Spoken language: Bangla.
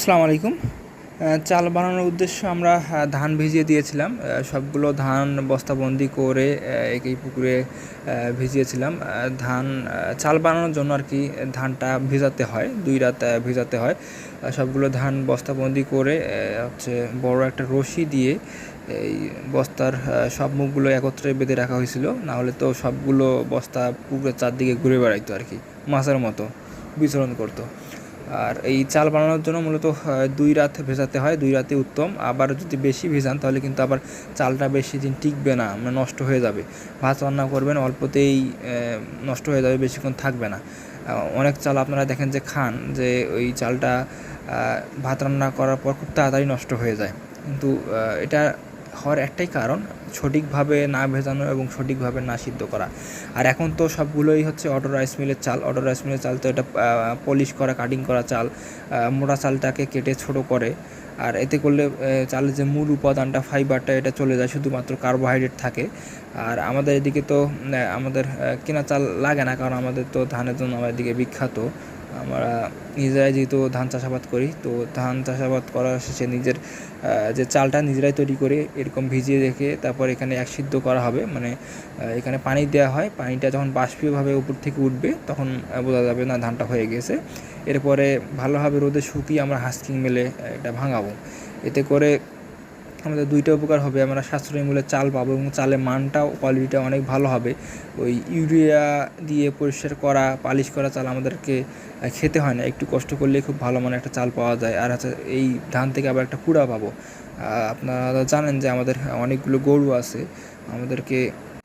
আসসালামু আলাইকুম। চাল বানানোর উদ্দেশ্য আমরা ধান ভিজিয়ে দিয়েছিলাম। সবগুলো ধান বস্তাবন্দি করে একই পুকুরে ভিজিয়েছিলাম। ধান চাল বানানোর জন্য আর কি ধানটা ভিজাতে হয়, দুই রাত ভিজাতে হয়। সবগুলো ধান বস্তাবন্দি করে হচ্ছে বড় একটা রশি দিয়ে এই বস্তার সব মুখগুলো একত্রে বেঁধে রাখা হয়েছিল। না হলে তো সবগুলো বস্তা পুকুরের চারদিকে ঘুরে বেড়াইতো আর কি, মাছের মতো বিচরণ করতো। আর এই চাল বানানোর জন্য মূলত দুই রাত ভেজাতে হয়, দুই রাতে উত্তম। আবার যদি বেশি ভেজান, তাহলে কিন্তু আবার চালটা বেশি দিন টিকবে না মানে নষ্ট হয়ে যাবে। ভাত রান্না করবেন, অল্পতেই নষ্ট হয়ে যাবে, বেশিক্ষণ থাকবে না। অনেক চাল আপনারা দেখেন যে খান, যে ওই চালটা ভাত রান্না করার পর খুব তাড়াতাড়ি নষ্ট হয়ে যায়। কিন্তু এটা হওয়ার একটাই কারণ সঠিকভাবে না ভেজানো এবং সঠিকভাবে না সিদ্ধ করা। আর এখন তো সবগুলোই হচ্ছে অটো রাইস মিলের চাল। অটো রাইস মিলের চাল তো এটা পলিশ করা কাটিং করা চাল মোটা চালটাকে কেটে ছোট করে। আর এতে করলে চালের যে মূল উপাদানটা ফাইবারটা এটা চলে যায়, শুধুমাত্র কার্বোহাইড্রেট থাকে। আর আমাদের এদিকে তো আমাদের কেনা চাল লাগে না, কারণ আমাদের তো ধানের জন্য আমাদের এদিকে বিখ্যাত। আমরা নিজেরাই যেহেতু ধান চাষাবাদ করি, তো ধান চাষাবাদ করার শেষে নিজের যে চালটা নিজেরাই তৈরি করে এরকম ভিজিয়ে রেখে তারপর এখানে এক সিদ্ধ করা হবে। মানে এখানে পানি দেওয়া হয়। পানিটা যখন বাষ্পীয়ভাবে উপর থেকে উঠবে, তখন বোঝা যাবে না ধানটা হয়ে গেছে। এরপরে ভালোভাবে রোদে শুকিয়ে আমরা হাস্কিং মেলে এটা ভাঙাবো। এতে করে আমাদের দুইটা উপকার হবে, আমরা সাশ্রয়ী মূল্যে চাল পাবো এবং চালের মানটাও কোয়ালিটিটা অনেক ভালো হবে। ওই ইউরিয়া দিয়ে পরিষ্কার করা, পালিশ করা চাল আমাদেরকে খেতে হয় না। একটু কষ্ট করলে খুব ভালো মানে একটা চাল পাওয়া যায়। আর হচ্ছে এই ধান থেকে আবার একটা কুড়া পাবো। আপনারা জানেন যে আমাদের অনেকগুলো গরু আছে, আমাদেরকে